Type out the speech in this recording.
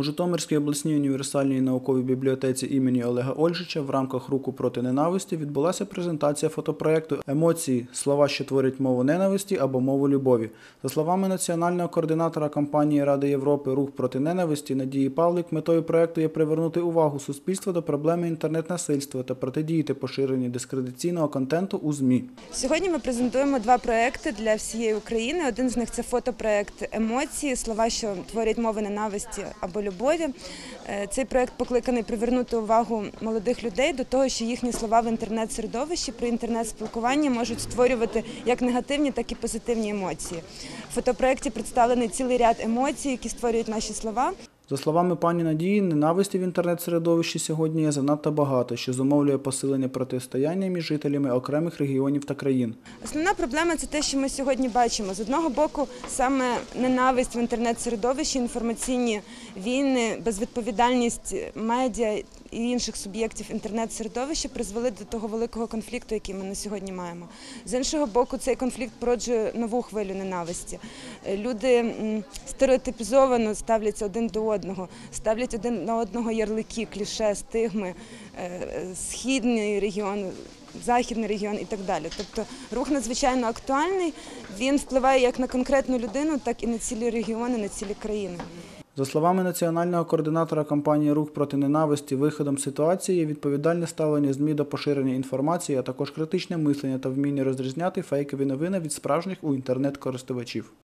У Житомирській обласній універсальній науковій бібліотеці імені Олега Ольжича в рамках Руку проти ненависті відбулася презентація фотопроекту Емоції слова, що творять мову ненависті або мову любові. За словами національного координатора кампанії Ради Європи Рух проти ненависті Надії Павлик, метою проекту є привернути увагу суспільства до проблеми інтернет-насильства та протидіяти поширенню дискредитаційного контенту у ЗМІ. Сьогодні ми презентуємо два проекти для всієї України. Один з них це фотопроект емоції, слова, що творять мови ненависті або любові. Е, Цей проект покликаний привернути увагу молодих людей до того, що їхні слова в інтернет-середовищі при інтернет-спілкуванні можуть створювати як негативні, так і позитивні емоції. В фотопроекті представлений цілий ряд емоцій, які створюють наші слова. За словами пані Надії, ненависті в інтернет-середовищі сьогодні є занадто багато, що зумовлює посилення протистояння між жителями окремих регіонів та країн. Основна проблема це те, що ми сьогодні бачимо. З одного боку, саме ненависть в інтернет-середовищі, інформаційні війни, безвідповідальність медіа і інших суб'єктів інтернет-середовища призвели до того великого конфлікту, який ми на сьогодні маємо. З іншого боку, цей конфлікт породжує нову хвилю ненависті. Е, Люди стереотипізовано ставляться один до одного, ставлять один на одного ярлики, кліше, стигми, е, східний регіон, західний регіон і так далі. Тобто рух надзвичайно актуальний. Він впливає як на конкретну людину, так і на цілі регіони, на цілі країни. За словами національного координатора кампанії Рух проти ненависті, виходом ситуації є відповідальне ставлення ЗМІ до поширення інформації, а також критичне мислення та вміння розрізняти фейкові новини від справжніх у інтернет-користувачів.